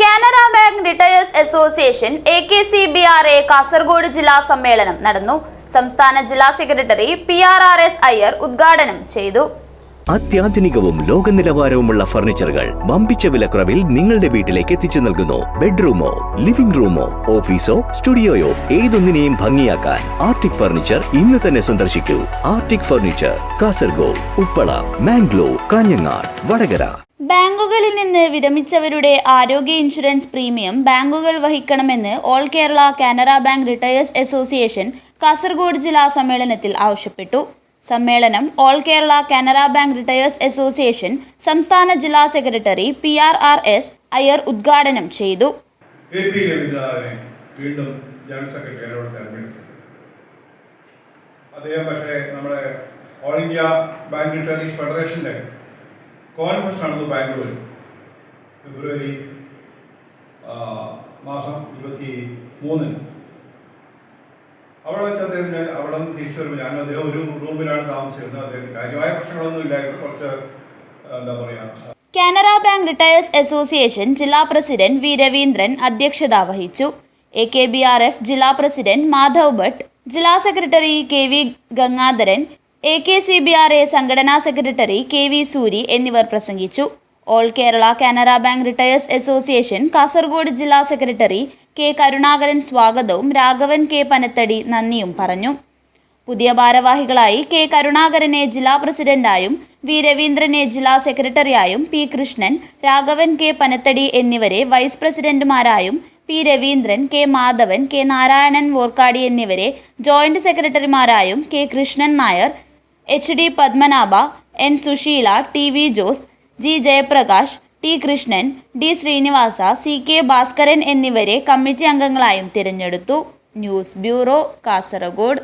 Canara bank retirees association A K C B R A Kasaragod ജില്ലാ സമ്മേളനം നടന്നു. സംസ്ഥാന ജില്ലാ secretary P R R S Iyer ഉദ്ഘാടനം ചെയ്തു. അത്യാധുനികവും ലോക നിലവാരവുമുള്ള ഫർണിച്ചറുകൾ വമ്പിച്ച വിലക്കുറവിൽ നിങ്ങളുടെ വീട്ടിലേക്ക് എത്തിച്ചു നൽകുന്നു. ബെഡ്റൂമോ ലിവിംഗ് റൂമോ ഓഫീസോ സ്റ്റുഡിയോയോ ഏതൊന്നിനെയും ഭംഗിയാക്കാൻ ആർട്ടിക് ഫർണിച്ചർ ഇന്ന് തന്നെ സന്ദർശിക്കൂ. Arctic furniture Kasaragod Uppala Mangalore Kanhangad Vadakara. ബാങ്കുകളിൽ നിന്ന് വിരമിച്ചവരുടെ ആരോഗ്യ ഇൻഷുറൻസ് പ്രീമിയം ബാങ്കുകൾ വഹിക്കണമെന്ന് all Kerala Canara bank retirees association Kasaragod ജില്ലാ സമ്മേളനത്തിൽ ആവശ്യപ്പെട്ടു. സമ്മേളനം all Kerala Canara bank retirees association സംസ്ഥാന ജില്ലാ secretary P R R S Iyer ഉദ്ഘാടനം ചെയ്തു. വീണ്ടും പക്ഷേ നമ്മുടെ ഓൾ ഇന്ത്യ ബാങ്ക് റിട്ടേണീസ് ഫെഡറേഷന്റെ കോൺഫറൻസ് നടന്നു ബാംഗ്ലൂരിൽ ഫെബ്രുവരി മാസം ഇരുപത്തി മൂന്നിന് അവിടെ വെച്ച് അദ്ദേഹത്തിന് അവിടെ നിന്ന് തിരിച്ചു വരുമ്പോൾ ഞാൻ അദ്ദേഹം ഒരു റൂമിലാണ് താമസിച്ചിരുന്നത്. അദ്ദേഹത്തിന് കാര്യമായ പ്രശ്നങ്ങളൊന്നും ഇല്ലായിരുന്നു. കുറച്ച് എന്താ പറയുക കാനറ ബാങ്ക് റിട്ടയേഴ്സ് അസോസിയേഷൻ ജില്ലാ പ്രസിഡന്റ് വി രവീന്ദ്രൻ അധ്യക്ഷത വഹിച്ചു A K B R F ജില്ലാ പ്രസിഡന്റ് മാധവ് ഭട്ട് ജില്ലാ secretary K V Gangadharan A K C B R A സംഘടനാ സെക്രട്ടറി കെ വി സൂരി എന്നിവർ പ്രസംഗിച്ചു. All Kerala Canara bank retirees association Kasaragod ജില്ലാ secretary K Karunakaran സ്വാഗതവും രാഘവൻ കെ പനത്തടി നന്ദിയും പറഞ്ഞു. പുതിയ ഭാരവാഹികളായി കെ കരുണാകരനെ ജില്ലാ പ്രസിഡന്റായും വി രവീന്ദ്രനെ ജില്ലാ സെക്രട്ടറിയായും പി കൃഷ്ണൻ രാഘവൻ കെ പനത്തടി എന്നിവരെ vice പ്രസിഡന്റുമാരായും P Raveendran K Madhavan K Narayanan Vorkady എന്നിവരെ joint സെക്രട്ടറിമാരായും K Krishnan Nair H D Padmanabha N Susheela T V Jose G Jayaprakash T Krishnan D Srinivasa C K Bhaskaran എന്നിവരെ committee അംഗങ്ങളായും തിരഞ്ഞെടുത്തു. News bureau Kasaragod.